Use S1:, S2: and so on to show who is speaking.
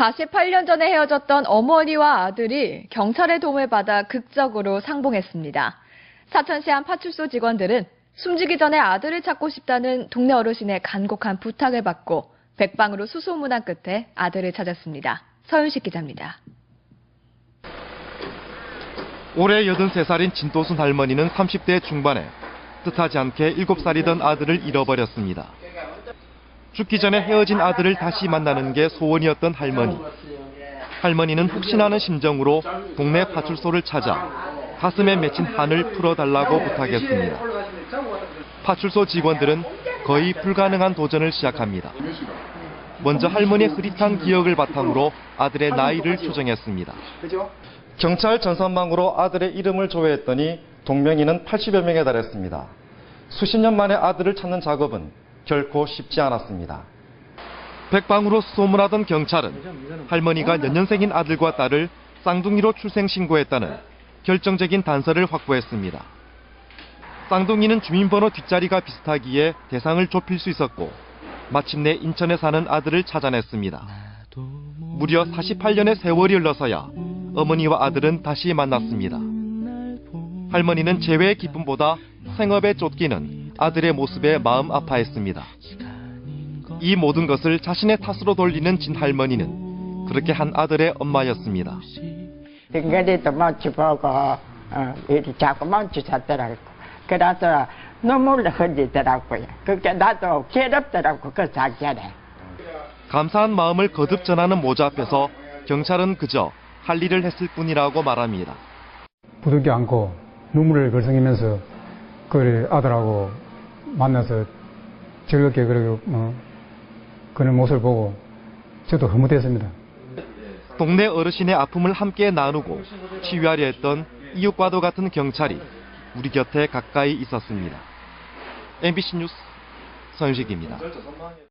S1: 48년 전에 헤어졌던 어머니와 아들이 경찰의 도움을 받아 극적으로 상봉했습니다. 사천시 한 파출소 직원들은 숨지기 전에 아들을 찾고 싶다는 동네 어르신의 간곡한 부탁을 받고 백방으로 수소문한 끝에 아들을 찾았습니다. 서윤식 기자입니다.
S2: 올해 83살인 진도순 할머니는 30대 중반에 뜻하지 않게 7살이던 아들을 잃어버렸습니다. 죽기 전에 헤어진 아들을 다시 만나는 게 소원이었던 할머니. 할머니는 혹시나는 심정으로 동네 파출소를 찾아 가슴에 맺힌 한을 풀어달라고 부탁했습니다. 파출소 직원들은 거의 불가능한 도전을 시작합니다. 먼저 할머니의 흐릿한 기억을 바탕으로 아들의 나이를 추정했습니다. 경찰 전산망으로 아들의 이름을 조회했더니 동명이는 80여 명에 달했습니다. 수십 년 만에 아들을 찾는 작업은 결코 쉽지 않았습니다. 백방으로 소문하던 경찰은 할머니가 연년생인 아들과 딸을 쌍둥이로 출생 신고했다는 결정적인 단서를 확보했습니다. 쌍둥이는 주민번호 뒷자리가 비슷하기에 대상을 좁힐 수 있었고 마침내 인천에 사는 아들을 찾아냈습니다. 무려 48년의 세월이 흘러서야 어머니와 아들은 다시 만났습니다. 할머니는 재회의 기쁨보다 생업에 쫓기는 아들의 모습에 마음 아파했습니다. 이 모든 것을 자신의 탓으로 돌리는 진 할머니는 그렇게 한 아들의 엄마였습니다.
S3: 댕거리도 먼치 보고 어, 이렇게 자꾸 먼치 찾더라고. 그래서 눈물을 흘리더라고요. 그게 나도 괴롭더라고 그 자결에.
S2: 감사한 마음을 거듭 전하는 모자 앞에서 경찰은 그저 할 일을 했을 뿐이라고 말합니다.
S4: 부득이 않고 눈물을 걸성이면서 그 아들하고 만나서 즐겁게 그러고 어, 그런 모습을 보고 저도 흐뭇했습니다.
S2: 동네 어르신의 아픔을 함께 나누고 치유하려 했던 이웃과도 같은 경찰이 우리 곁에 가까이 있었습니다. MBC 뉴스 서윤식입니다.